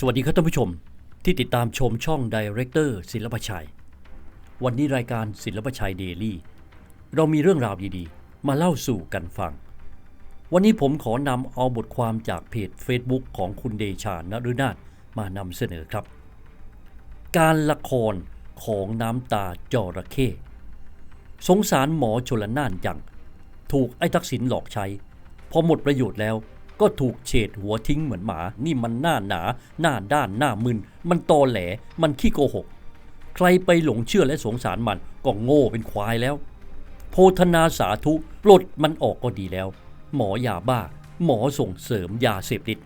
สวัสดีครับท่านผู้ชมที่ติดตามชมช่อง Director ศิลปชัย วันนี้รายการศิลปชัยเดลี่เรามีเรื่องราวดีๆ มาเล่าสู่กันฟัง วันนี้ผมขอนำเอาบทความจากเพจ Facebook ของคุณเดชานฤนาถมานำเสนอครับ การละครของน้ำตาจระเข้สงสารหมอชลน่านจัง ถูกไอ้ทักษิณหลอกใช้ พอหมดประโยชน์แล้ว ก็ถูกเฉดหัวทิ้งเหมือนหมา นี่มันหน้าหนา หน้าด้านหน้ามึน มันตอแหล มันขี้โกหก ใครไปหลงเชื่อและสงสารมันก็โง่เป็นควายแล้ว โพธนาสาธุปลดมันออกก็ดีแล้ว หมอยาบ้า หมอส่งเสริมยาเสพติด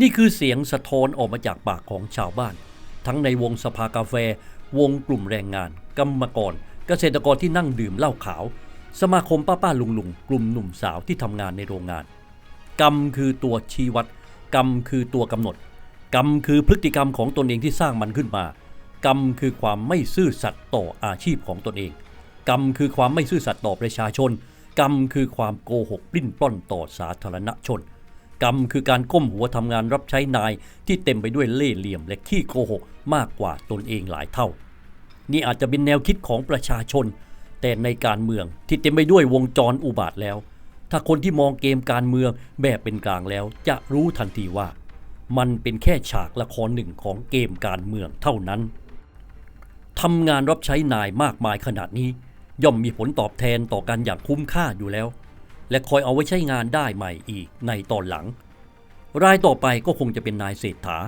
นี่คือเสียงสะท้อนออกมาจากปากของชาวบ้าน ทั้งในวงสภากาแฟ วงกลุ่มแรงงาน กรรมกร เกษตรกรที่นั่งดื่มเหล้าขาว สมาคมป้าป้าลุงลุงกลุ่มหนุ่มสาวที่ทำงานในโรงงาน กรรมคือตัวชี้วัด กรรมคือตัวกำหนด กรรมคือพฤติกรรมของตนเองที่สร้างมันขึ้นมา กรรมคือความไม่ซื่อสัตย์ต่ออาชีพของตนเอง กรรมคือความไม่ซื่อสัตย์ต่อประชาชน กรรมคือความโกหกปลิ้นปล้อนต่อสาธารณชน กรรมคือการก้มหัวทำงานรับใช้นายที่เต็มไปด้วยเล่ห์เหลี่ยมและขี้โกหกมากกว่าตนเองหลายเท่า นี่อาจจะเป็นแนวคิดของประชาชน แต่ในการเมืองที่เต็มไปด้วยวงจรอุบาทแล้ว ถ้าคนที่มองเกมการเมืองแบบเป็นกลางแล้ว จะรู้ทันทีว่า มันเป็นแค่ฉากละครหนึ่งของเกมการเมืองเท่านั้นทำงานรับใช้นายมากมายขนาดนี้ ย่อมมีผลตอบแทนต่อกันอย่างคุ้มค่าอยู่แล้ว และคอยเอาไว้ใช้งานได้ใหม่อีกในตอนหลัง รายต่อไปก็คงจะเป็นนายเศรษฐา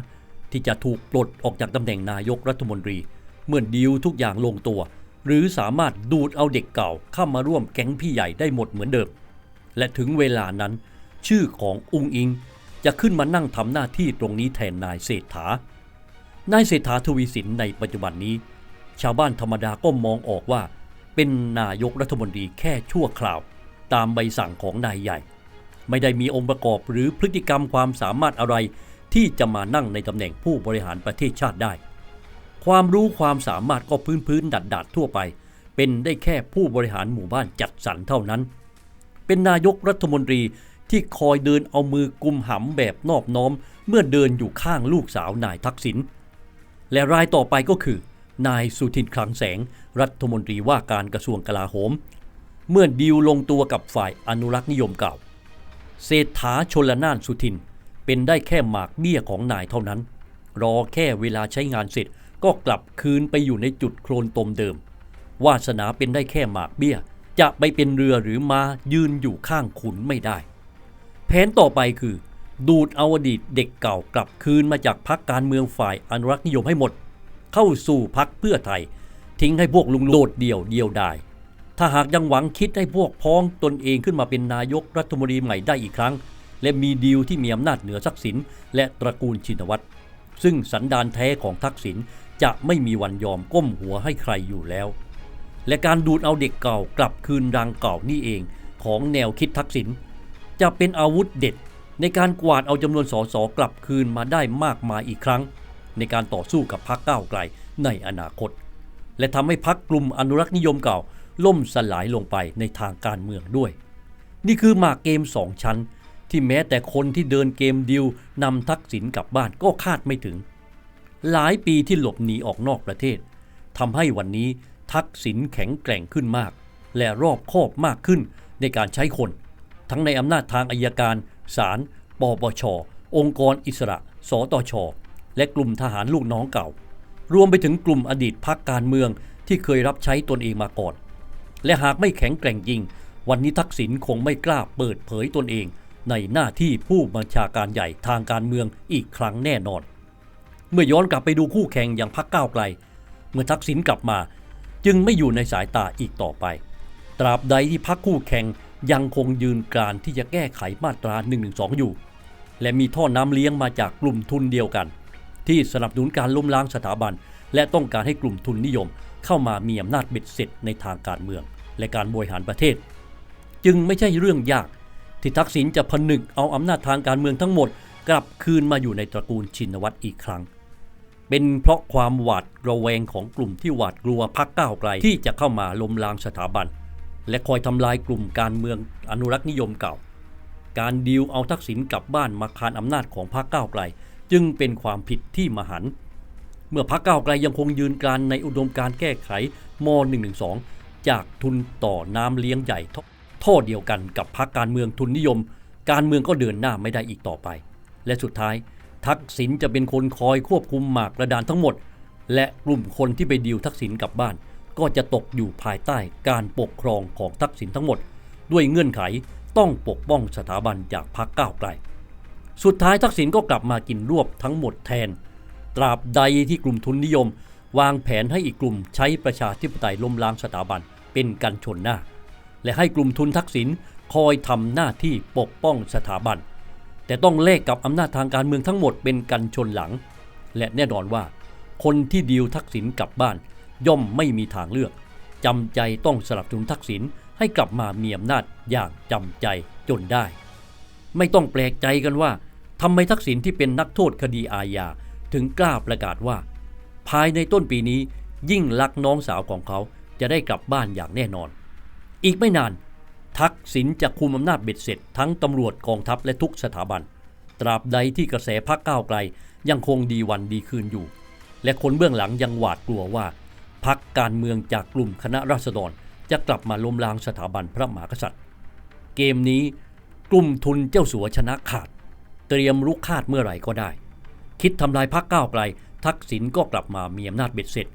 ที่จะถูกปลดออกจากตำแหน่งนายกรัฐมนตรีเมื่อดีลทุกอย่างลงตัว หรือสามารถดูดเอาเด็กเก่าเข้ามาร่วมแก๊งพี่ใหญ่ได้หมดเหมือนเดิม และถึงเวลานั้นชื่อของอุงอิงจะขึ้นมานั่งทำหน้าที่ตรงนี้แทนนายเศรษฐานายเศรษฐาทวีสินในปัจจุบันนี้ ชาวบ้านธรรมดาก็มองออกว่า เป็นนายกรัฐมนตรีแค่ชั่วคราว ตามใบสั่งของนายใหญ่ ไม่ได้มีองค์ประกอบหรือพฤติกรรมความสามารถอะไร ที่จะมานั่งในตำแหน่งผู้บริหารประเทศชาติได้ ความรู้ความสามารถก็พื้นพื้นดัดดัดทั่วไป เป็นได้แค่ผู้บริหารหมู่บ้านจัดสรรเท่านั้น เป็นนายกรัฐมนตรีที่คอยเดินเอามือกุมหำแบบนอบน้อม เมื่อเดินอยู่ข้างลูกสาวนายทักษิณและรายต่อไปก็คือ นายสุทินคลังแสง รัฐมนตรีว่าการกระทรวงกลาโหม เมื่อดีลลงตัวกับฝ่ายอนุรักษ์นิยมเก่าเศรษฐาชนละนานสุทิน เป็นได้แค่หมากเบี้ยของนายเท่านั้น รอแค่เวลาใช้งานเสร็จก็กลับคืนไปอยู่ในจุดโคลนตมเดิม วาสนาเป็นได้แค่หมากเบี้ย จะไปเป็นเรือหรือมายืนอยู่ข้างขุนไม่ได้ แผนต่อไปคือ ดูดเอาอดีตเด็กเก่ากลับคืนมาจากพักการเมืองฝ่ายอนุรักษ์นิยมให้หมด เข้าสู่พักเพื่อไทย ทิ้งให้พวกลุงโลดเดี่ยวเดียวดายถ้าหากยังหวังคิดให้พวกพ้องตนเองขึ้นมาเป็นนายกรัฐมนตรีใหม่ได้อีกครั้ง และมีดีลที่มีอำนาจเหนือทักษิณและตระกูลชินวัตรซึ่งสันดานแท้ของทักษิณจะไม่มีวันยอมก้มหัวให้ใครอยู่แล้ว และการดูดเอาเด็กเก่ากลับคืนรังเก่านี่เองของแนวคิดทักษิณจะเป็นอาวุธเด็ดในการกวาดเอาจำนวนสสกลับคืนมาได้มากมายอีกครั้ง ในการต่อสู้กับพรรคก้าวไกลในอนาคต และทำให้พรรคกลุ่มอนุรักษ์นิยมเก่า ล่มสลายลงไปในทางการเมืองด้วย นี่คือหมากเกมสองชั้น ที่แม้แต่คนที่เดินเกมดิวนำทักษิณกลับบ้านก็คาดไม่ถึง หลายปีที่หลบหนีออกนอกประเทศทำให้วันนี้ ทักษิณแข็งแกร่งขึ้นมาก และรอบคอบมากขึ้นในการใช้คน ทั้งในอำนาจทางอายการ ศาลปปช องค์กรอิสระ สตช และกลุ่มทหารลูกน้องเก่า รวมไปถึงกลุ่มอดีตพักการเมืองที่เคยรับใช้ตนเองมาก่อน และหากไม่แข็งแกร่งจริง วันนี้ทักษิณคงไม่กล้าเปิดเผยตนเองในหน้าที่ผู้บัญชาการใหญ่ทางการเมืองอีกครั้งแน่นอน เมื่อย้อนกลับไปดูคู่แข่งอย่างพักก้าวไกล เมื่อทักษิณกลับมา จึงไม่อยู่ในสายตาอีกต่อไป ตราบใดที่พักคู่แข่งยังคงยืนกรานที่จะแก้ไขมาตรา1นึอยู่ และมีท่อน้ำเลี้ยงมาจากกลุ่มทุนเดียวกัน ที่สนับสนุนการล้มล้างสถาบัน และต้องการให้กลุ่มทุนนิยม เข้ามามีอำนาจเบ็ดเสร็จในทางการเมือง และการบริหารประเทศ จึงไม่ใช่เรื่องยาก ที่ทักษิณจะผนึกเอาอำนาจทางการเมืองทั้งหมด กลับคืนมาอยู่ในตระกูลชินวัตรอีกครั้ง เป็นเพราะความหวาดระแวงของกลุ่มที่หวาดกลัวพักก้าวไกลที่จะเข้ามาล้มล้างสถาบัน และคอยทำลายกลุ่มการเมืองอนุรักษ์นิยมเก่า การดีลเอาทักษิณกลับบ้านมาคานอำนาจของพรรคก้าวไกล จึงเป็นความผิดที่มหัน เมื่อพรรคก้าวไกลยังคงยืนกานในอุดมการแก้ไขม .112 จากทุนต่อน้ำเลี้ยงใหญ่ท่อเดียวกันกับพรรคการเมืองทุนนิยม การเมืองก็เดินหน้าไม่ได้อีกต่อไป และสุดท้าย ทักษิณจะเป็นคนคอยควบคุมหมากกระดานทั้งหมด และกลุ่มคนที่ไปดีลทักษิณกลับบ้าน ก็จะตกอยู่ภายใต้การปกครองของทักษิณทั้งหมด ด้วยเงื่อนไขต้องปกป้องสถาบันจากพรรคก้าวไกล สุดท้ายทักษิณก็กลับมากินรวบทั้งหมดแทน ตราบใดที่กลุ่มทุนนิยม วางแผนให้อีกกลุ่มใช้ประชาธิปไตยล้มล้างสถาบันเป็นกันชนหน้า และให้กลุ่มทุนทักษิณคอยทำหน้าที่ปกป้องสถาบัน แต่ต้องแลกกับอำนาจทางการเมืองทั้งหมดเป็นกันชนหลัง และแน่นอนว่า คนที่ดีลทักษิณกลับบ้าน ย่อมไม่มีทางเลือกจำใจต้องสลับสนุนทักษิณให้กลับมามีอำนาจอย่างจำใจจนได้ ไม่ต้องแปลกใจกันว่าทำไมทักษิณที่เป็นนักโทษคดีอาญาถึงกล้าประกาศว่า ภายในต้นปีนี้ยิ่งลักน้องสาวของเขาจะได้กลับบ้านอย่างแน่นอน อีกไม่นาน ทักษิณจะคุมอำนาจเบ็ดเสร็จ ทั้งตำรวจกองทัพและทุกสถาบัน ตราบใดที่กระแสพักก้าวไกลยังคงดีวันดีคืนอยู่ และคนเบื้องหลังยังหวาดกลัวว่าพักการเมืองจากกลุ่มคณะราษฎรจะกลับมาล้มล้างสถาบันพระมหากษัตริย์ เกมนี้กลุ่มทุนเจ้าสัวชนะขาด เตรียมลุกคาดเมื่อไหร่ก็ได้ คิดทำลายพักก้าวไกล ทักษิณก็กลับมามีอำนาจเบ็ดเสร็จ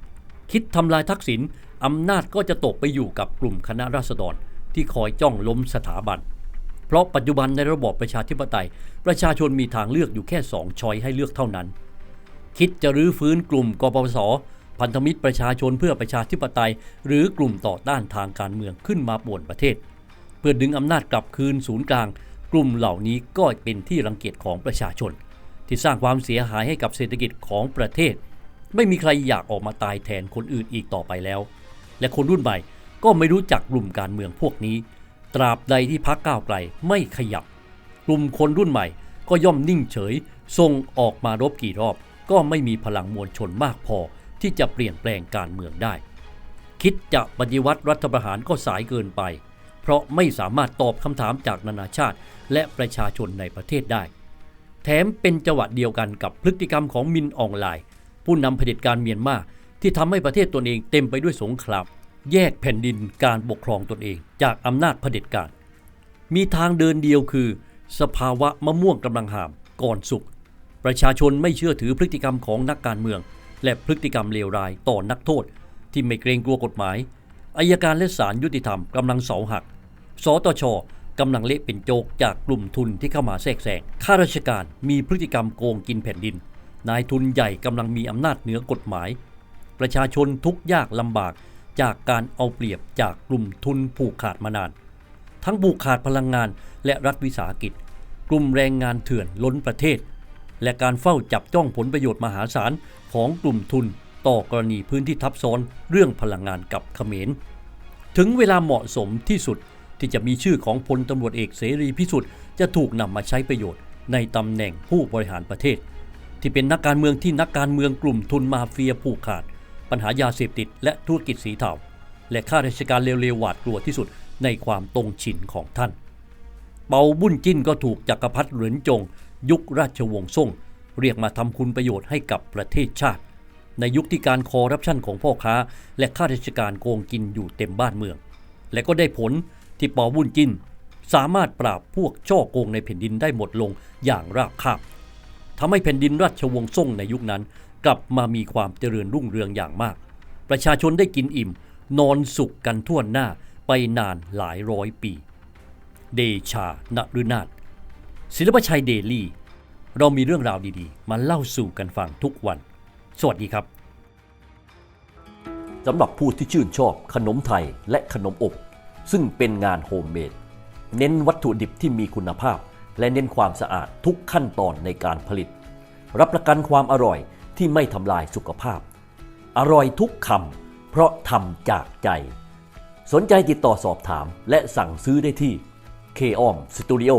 คิดทำลายทักษิณอำนาจก็จะตกไปอยู่กับกลุ่มคณะราษฎร ที่คอยจ้องล้มสถาบัน เพราะปัจจุบันในระบอบประชาธิปไตย ประชาชนมีทางเลือกอยู่แค่สองช้อยให้เลือกเท่านั้น คิดจะรื้อฟื้นกลุ่มกปปสพันธมิตรประชาชนเพื่อประชาธิปไตย หรือกลุ่มต่อต้านทางการเมืองขึ้นมาป่วนประเทศ เพื่อดึงอำนาจกลับคืนศูนย์กลาง กลุ่มเหล่านี้ก็เป็นที่รังเกียจของประชาชน ที่สร้างความเสียหายให้กับเศรษฐกิจของประเทศ ไม่มีใครอยากออกมาตายแทนคนอื่นอีกต่อไปแล้ว และคนรุ่นใหม่ ก็ไม่รู้จักกลุ่มการเมืองพวกนี้ ตราบใดที่พักก้าวไกลไม่ขยับ กลุ่มคนรุ่นใหม่ก็ย่อมนิ่งเฉยส่งออกมารบกี่รอบ ก็ไม่มีพลังมวลชนมากพอ ที่จะเปลี่ยนแปลงการเมืองได้ คิดจะปฏิวัติรัฐประหารก็สายเกินไป เพราะไม่สามารถตอบคำถามจากนานาชาติ และประชาชนในประเทศได้ แถมเป็นจังหวะเดียวกันกับพฤติกรรมของมินอองไลน์ผู้นำเผด็จการเมียนมาที่ทำให้ประเทศตนเองเต็มไปด้วยสงคราม แยกแผ่นดินการปกครองตนเอง จากอำนาจเผด็จการ มีทางเดินเดียวคือ สภาวะมะม่วงกำลังหามก่อนสุกประชาชนไม่เชื่อถือพฤติกรรมของนักการเมือง และพฤติกรรมเลวร้ายต่อนักโทษ ที่ไม่เกรงกลัวกฎหมายอายการและศาลยุติธรรมกำลังเสาหัก สตชกำลังเละเป็นโจกจากกลุ่มทุนที่เข้ามาแทรกแซง ข้าราชการมีพฤติกรรมโกงกินแผ่นดิน นายทุนใหญ่กำลังมีอำนาจเหนือกฎหมาย ประชาชนทุกยากลำบาก จากการเอาเปรียบจากกลุ่มทุนผูกขาดมานาน ทั้งผูกขาดพลังงานและรัฐวิสาหกิจ กลุ่มแรงงานเถื่อนล้นประเทศ และการเฝ้าจับจ้องผลประโยชน์มหาศาลของกลุ่มทุนต่อกรณีพื้นที่ทับซ้อนเรื่องพลังงานกับเขมร ถึงเวลาเหมาะสมที่สุดที่จะมีชื่อของพลตำรวจเอกเสรีพิสุทธิ์จะถูกนำมาใช้ประโยชน์ในตำแหน่งผู้บริหารประเทศ ที่เป็นนักการเมืองที่นักการเมืองกลุ่มทุนมาเฟียผูกขาด ปัญหายาเสพติด และธุรกิจสีเทาและข้าราชการเลวๆหวาดกลัวที่สุดในความตรงฉินของท่าน เปาบุญจิ้นก็ถูกจักรพรรดิเหรินจง ยุคราชวงศ์ซ่ง เรียกมาทำคุณประโยชน์ให้กับประเทศชาติ ในยุคที่การคอร์รัปชันของพ่อค้า และข้าราชการโกงกินอยู่เต็มบ้านเมือง และก็ได้ผลที่เปาบุญจิ้น สามารถปราบพวกช่อโกงในแผ่นดินได้หมดลงอย่างราบคาบทำให้แผ่นดินราชวงศ์ซ่งในยุคนั้น กลับมามีความเจริญรุ่งเรืองอย่างมาก ประชาชนได้กินอิ่ม นอนสุขกันทั่วหน้าไปนานหลายร้อยปี เดชานฤนาถศิลปชัยเดลี่ เรามีเรื่องราวดีๆ มาเล่าสู่กันฟังทุกวัน สวัสดีครับสำหรับผู้ที่ชื่นชอบขนมไทยและขนมอบ ซึ่งเป็นงานโฮมเมดเน้นวัตถุดิบที่มีคุณภาพ และเน้นความสะอาดทุกขั้นตอนในการผลิต รับประกันความอร่อย ที่ไม่ทำลายสุขภาพ อร่อยทุกคำเพราะทำจากใจ สนใจติดต่อสอบถามและสั่งซื้อได้ที่ k o m Studio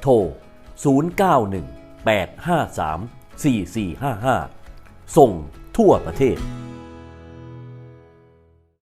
โทร 091 853 4455 ส่งทั่วประเทศ